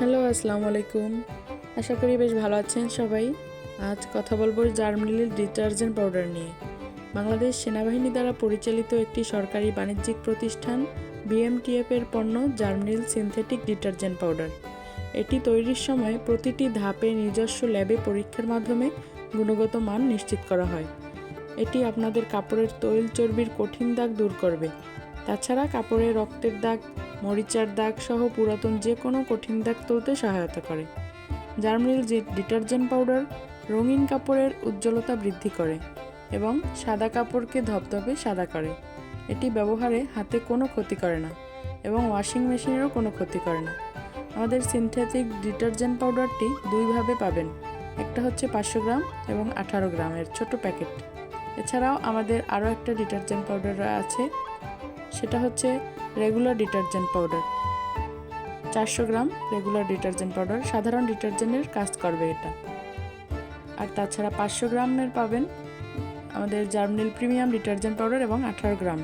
Hello, আসসালামু আলাইকুম। আশা করি বেশ ভালো আছেন সবাই। আজ কথা বলব জার্মিলির ডিটারজেন্ট পাউডার নিয়ে। বাংলাদেশ সেনাবাহিনী দ্বারা পরিচালিত একটি সরকারি বাণিজ্যিক প্রতিষ্ঠান বিএমটিএফ এর পণ্য জার্মিল সিনথেটিক ডিটারজেন্ট পাউডার। এটি তৈরির সময় প্রতিটি ধাপে নিজস্ব ল্যাবে পরীক্ষার মাধ্যমে গুণগত মান নিশ্চিত করা হয়। এটি আপনাদের কাপড়ের তৈল চর্বির কঠিন দাগ দূর করবে। তাছাড়া কাপড়ে রক্তের দাগ মরিচার দাগ সহ পুরাতন যে কোনো কঠিন দাগ তুলতে সহায়তা করে। জার্মিল ডিটারজেন্ট পাউডার রঙিন কাপড়ের উজ্জ্বলতা বৃদ্ধি করে এবং সাদা কাপড়কে ধপধপে সাদা করে। এটি ব্যবহারে হাতে কোনো ক্ষতি করে না এবং ওয়াশিং মেশিনেরও কোনো ক্ষতি করে না। আমাদের সিনথেটিক ডিটারজেন্ট পাউডারটি দুইভাবে পাবেন। একটা হচ্ছে পাঁচশো গ্রাম এবং আঠারো গ্রামের ছোট প্যাকেট। এছাড়াও আমাদের আরও একটা ডিটারজেন্ট পাউডার আছে সেটা হচ্ছে রেগুলার ডিটারজেন্ট পাউডার চারশো গ্রাম রেগুলার ডিটারজেন্ট পাউডার সাধারণ ডিটারজেন্টের কাজ করবে এটা। আর তাছাড়া পাঁচশো গ্রামের পাবেন আমাদের জার্মিল প্রিমিয়াম ডিটারজেন্ট পাউডার এবং আঠারো গ্রাম।